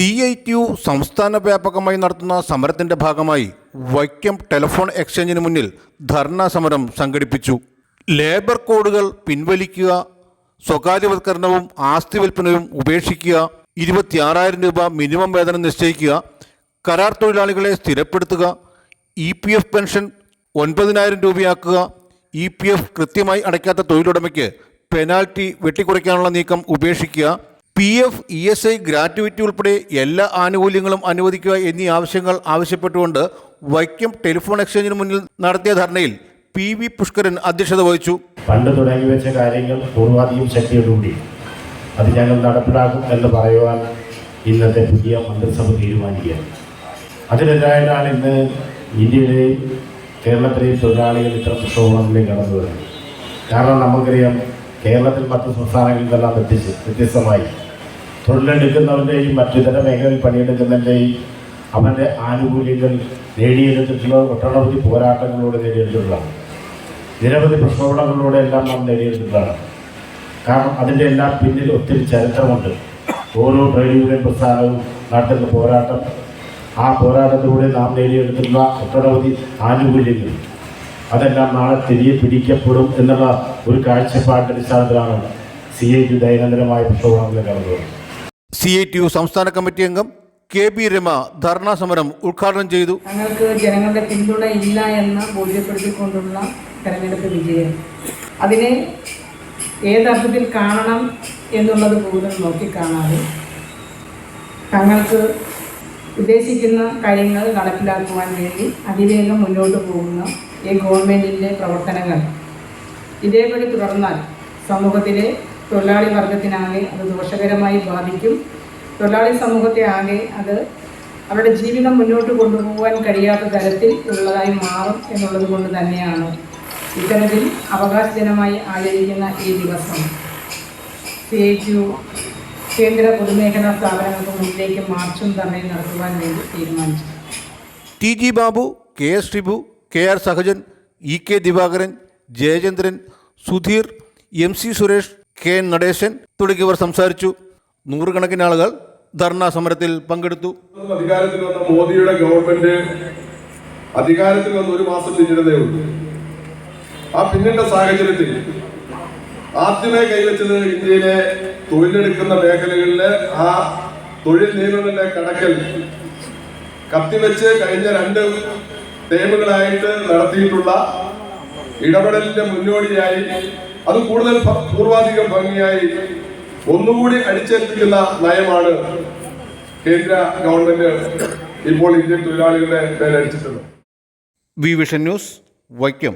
T U സംസ്ഥാന വ്യാപകമായി നടത്തുന്ന സമരത്തിന്റെ ഭാഗമായി വൈക്കം ടെലിഫോൺ എക്സ്ചേഞ്ചിന് മുന്നിൽ ധർണാ സമരം സംഘടിപ്പിച്ചു. ലേബർ കോഡുകൾ പിൻവലിക്കുക സ്വകാര്യവൽക്കരണവും ആസ്തി വിൽപ്പനയും ഉപേക്ഷിക്കുക ഇരുപത്തിയാറായിരം രൂപ മിനിമം വേതനം നിശ്ചയിക്കുക കരാർ തൊഴിലാളികളെ സ്ഥിരപ്പെടുത്തുക ഇ പി എഫ് പെൻഷൻ ഒൻപതിനായിരം രൂപയാക്കുക ഇ പി എഫ് കൃത്യമായി അടയ്ക്കാത്ത തൊഴിലുടമയ്ക്ക് പെനാൽറ്റി വെട്ടിക്കുറയ്ക്കാനുള്ള നീക്കം ഉപേക്ഷിക്കുക P F E S I gratuity ഉൾപ്പെടെ എല്ലാ ആനുകൂല്യങ്ങളും അനുവദിക്കുക എന്നീ ആവശ്യങ്ങൾ ആവശ്യപ്പെട്ടുകൊണ്ട് വൈക്കം ടെലിഫോൺ എക്സ്ചേഞ്ചിന് മുന്നിൽ നടത്തിയ ധർണയിൽ പി വി പുഷ്കരൻ അധ്യക്ഷത വഹിച്ചു. പണ്ട് തുടങ്ങി വെച്ച കാര്യങ്ങൾ പൂർവാധികം ശക്തിയോടുകൂടി അത് ഞങ്ങൾ നടപ്പിലാക്കും എന്ന് പറയുവാൻ ഇന്നത്തെ പുതിയ മന്ത്രിസഭ തീരുമാനിക്കുക അതിനെതിരായിട്ടാണ് ഇന്ന് ഇന്ത്യയിലെയും കേരളത്തിലെയും തൊഴിലാളികൾ ഇത്ര പ്രക്ഷോഭങ്ങളിലേക്ക് കടന്നു വരുന്നത്. കാരണം നമുക്കറിയാം കേരളത്തിൽ മറ്റ് സംസ്ഥാനങ്ങളിൽ നിന്നെല്ലാം വ്യത്യസ്ത വ്യത്യസ്തമായി തൊഴിലെടുക്കുന്നവന്റെയും മറ്റിതര മേഖലയിൽ പണിയെടുക്കുന്നതിന്റെയും അവന്റെ ആനുകൂല്യങ്ങൾ നേടിയെടുത്തിട്ടുള്ള ഒട്ടനവധി പോരാട്ടങ്ങളിലൂടെ നേടിയെടുത്തിട്ടുള്ളതാണ് നിരവധി പ്രക്ഷോഭങ്ങളിലൂടെ എല്ലാം നാം നേടിയെടുത്തിട്ടുള്ളതാണ്. കാരണം അതിന്റെ എല്ലാം പിന്നിൽ ഒത്തിരി ചരിത്രമുണ്ട്. ഓരോ ട്രേഡ് യൂണിയൻ പ്രസ്ഥാനവും നടത്തുന്ന പോരാട്ടം. ആ പോരാട്ടത്തിലൂടെ നാം നേടിയെടുത്തിട്ടുള്ള ഒട്ടനവധി ആനുകൂല്യങ്ങൾ. അതെല്ലാം നാളെ തിരികെ പിടിക്കപ്പെടും എന്നുള്ള ഒരു കാഴ്ചപ്പാടിന്റെ അടിസ്ഥാനത്തിലാണ് സി ഐ ടി ദൈനംദിനമായ പ്രക്ഷോഭങ്ങളിൽ കടന്നു സി ഐ ടി യു സംസ്ഥാന കമ്മിറ്റി അംഗം കെ ബി രമ ധർണാ സമരം ഉദ്ഘാടനം ചെയ്തു. തങ്ങൾക്ക് ജനങ്ങളുടെ പിന്തുണ ഇല്ല എന്ന് ബോധ്യപ്പെടുത്തിക്കൊണ്ടുള്ള തെരഞ്ഞെടുപ്പ് വിജയം. അതിനെ ഏതർത്ഥത്തിൽ കാണണം എന്നുള്ളത് പോലും നോക്കിക്കാണാതെ തങ്ങൾക്ക് ഉദ്ദേശിക്കുന്ന കാര്യങ്ങൾ നടപ്പിലാക്കുവാൻ വേണ്ടി അതിവേഗം മുന്നോട്ട് പോകുന്ന ഈ ഗവൺമെന്റിന്റെ പ്രവർത്തനങ്ങൾ ഇതേപടി തുടർന്നാൽ സമൂഹത്തിലെ തൊഴിലാളി വർഗത്തിനാകെ അത് ദോഷകരമായി ബാധിക്കും. തൊഴിലാളി സമൂഹത്തെ ആകെ അത് അവരുടെ ജീവിതം മുന്നോട്ട് കൊണ്ടുപോകാൻ കഴിയാത്ത തരത്തിൽ ഉള്ളതായി മാറും എന്നുള്ളത് കൊണ്ട് തന്നെയാണ്. ഇത്തരത്തിൽ അവകാശജനമായി ആചരിക്കുന്ന ഈ ദിവസം സി കേന്ദ്ര പൊതുമേഖലാ സ്ഥാപനങ്ങൾക്ക് മുന്നിലേക്ക് മാർച്ചും ധർണയും നടത്തുവാൻ വേണ്ടി തീരുമാനിച്ചു. T G Babu K S Shibu K R Sahajan E K Divakaran Jayachandran Sudheer M C Suresh K N Natesan തുടങ്ങിയവർ സംസാരിച്ചു. നൂറുകണക്കിന് ആളുകൾ ധർണാ സമരത്തിൽ പങ്കെടുത്തു. അധികാരത്തിൽ വന്ന മോദിയുടെ ഗവൺമെന്റ് അധികാരത്തിൽ വന്ന ഒരു മാസം പിന്നിടതേ ഉള്ളൂ. ആ പിന്നിട്ട സാഹചര്യത്തിൽ ആദ്യമേ കൈവച്ചത് ഇന്ത്യയിലെ തൊഴിലെടുക്കുന്ന മേഖലകളിലെ ആ തൊഴിൽ നിയമങ്ങളുടെ കടക്കൽ കത്തിവെച്ച് കഴിഞ്ഞ രണ്ട് ടേമുകളായിട്ട് നടത്തിയിട്ടുള്ള ഇടപെടലിന്റെ മുന്നോടിയായി അത് കൂടുതൽ പൂർവാധികം ഭംഗിയായി ഒന്നുകൂടി അടിച്ചേൽപ്പിക്കുന്ന നയമാണ് കേന്ദ്ര ഗവൺമെന്റ് ഇപ്പോൾ ഇന്ത്യൻ തൊഴിലാളികളുടെ മേലടിച്ചിട്ടുള്ളത് വി വിഷൻ ന്യൂസ് വൈക്കം.